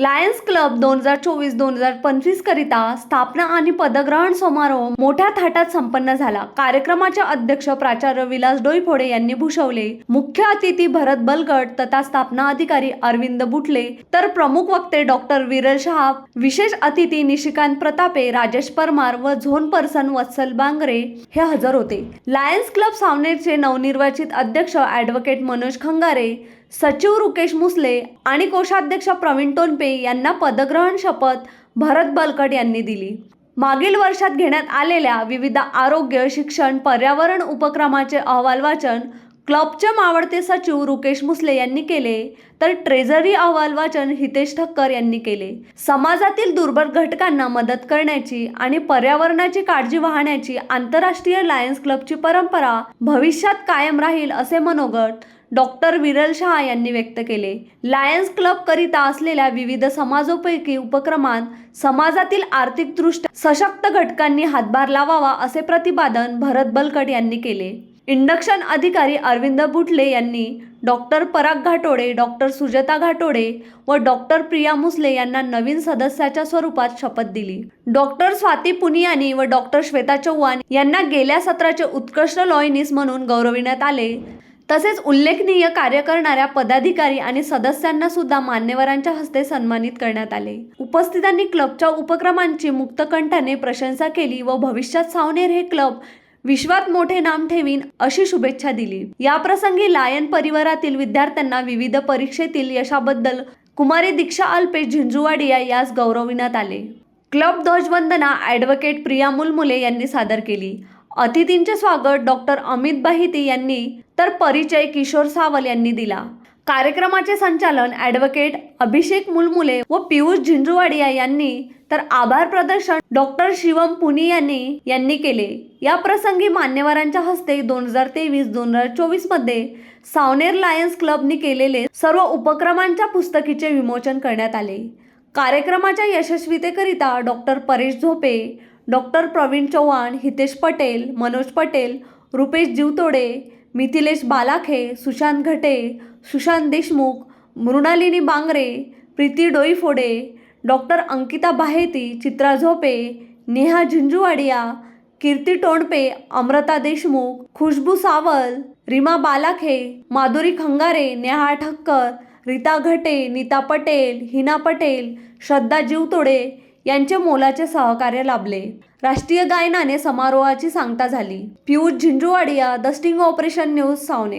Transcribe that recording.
Lions club दोन हजार चोवीस दोन हजार पंचवीस करिता स्थापना आणि पदग्रहण समारोह मोठ्या थाटात संपन्न झाला. कार्यक्रमाचे अध्यक्ष प्राचार्य विलास डोईफोडे यांनी भूषवले. मुख्य अतिथी भरत बलगट तथा स्थापना अधिकारी अरविंद बुटले तर प्रमुख वक्ते डॉक्टर विरल शहा विशेष अतिथी निशिकांत प्रतापे राजेश परमार व झोन पर्सन वत्सल बांगरे हे हजर होते. लायन्स क्लब सावनेरचे नवनिर्वाचित अध्यक्ष ॲडव्होकेट मनोज खंगारे सचिव रुकेश मुसले आणि कोषाध्यक्ष प्रवीण टोनपे यांना पदग्रहण शपथ भरत बलकट यांनी दिली. मागील वर्षात घेण्यात आलेल्या विविध आरोग्य शिक्षण पर्यावरण उपक्रमाचे अहवाल वाचन क्लबचे मावडते सचिव रुकेश मुसले यांनी केले तर ट्रेझरी अहवाल वाचन हितेश ठक्कर यांनी केले. समाजातील दुर्बल घटकांना मदत करण्याची आणि पर्यावरणाची काळजी वाहण्याची आंतरराष्ट्रीय लायन्स क्लबची परंपरा भविष्यात कायम राहील असे मनोगत डॉक्टर विरल शहा यांनी व्यक्त केले. लायन्स क्लब करिता असलेल्या विविध समाजोपैकी उपक्रमात समाजातील आर्थिकदृष्ट्या सशक्त घटकांनी हातभार लावावा असे प्रतिपादन भरत बलकट यांनी केले. इंडक्शन अधिकारी अरविंद बुटले यांनी डॉक्टर पराग घाटोडे डॉक्टर सुजाता घाटोडे व डॉक्टर प्रिया मुसले यांना नवीन सदस्याच्या स्वरूपात शपथ दिली. डॉक्टर स्वाती पुनियानी व डॉक्टर श्वेता चव्हाण यांना गेल्या सत्राचे उत्कृष्ट लॉयनिस म्हणून गौरविण्यात आले. तसेच उल्लेखनीय कार्य करणाऱ्या पदाधिकारी आणि सदस्यांना सुद्धा मान्यवरांच्या हस्ते सन्मानित करण्यात आले. उपस्थितांनी क्लबच्या उपक्रमांची मुक्तकंठाने प्रशंसा केली व भविष्यात सावनेर हे क्लब विश्वात मोठे नाम ठेवीन अशी शुभेच्छा दिली. या प्रसंगी लायन परिवारातील विद्यार्थ्यांना विविध परीक्षेतील यशाबद्दल कुमारी दीक्षा अल्पेश झिंजुवाडिया यास गौरविण्यात आले. क्लब ध्वजवंदना ॲडव्होकेट प्रिया मुलमुले यांनी सादर केली. अतिथींचे स्वागत डॉक्टर अमित बाहिती यांनी तर परिचय किशोर सावल यांनी दिला. कार्यक्रमाचे संचालन ॲडव्होकेट अभिषेक मुलमुले व पियुष झिंजुवाडिया यांनी तर आभार प्रदर्शन डॉक्टर शिवम पुनियानी यांनी केले. या प्रसंगी मान्यवरांच्या हस्ते दोन हजार तेवीस दोन हजार चोवीसमध्ये सावनेर लायन्स क्लबनी केलेले सर्व उपक्रमांच्या पुस्तकीचे विमोचन करण्यात आले. कार्यक्रमाच्या यशस्वीतेकरिता doctor Paresh Zope doctor Pravin Chavan Hitesh Patel Manoj Patel Rupesh Jivtode Mithilesh Balakhe Sushant Ghate Sushant Deshmukh Mrinalini Bangre Preeti Doiphode doctor Ankita Baheti Chitra Zope Neha Jhunjhuwadia Kirti Tondape Amruta Deshmukh Khushboo Saval Reema Balakhe Madhuri Khangare Neha Thakkar Rita Ghate Neeta Patel Hina Patel श्रद्धा जीवतोडे यांचे मोलाचे सहकार्य लाभले. राष्ट्रीय गायनाने समारोहाची सांगता झाली. Piyush Jhinjhuwadia the sting operation news Savner.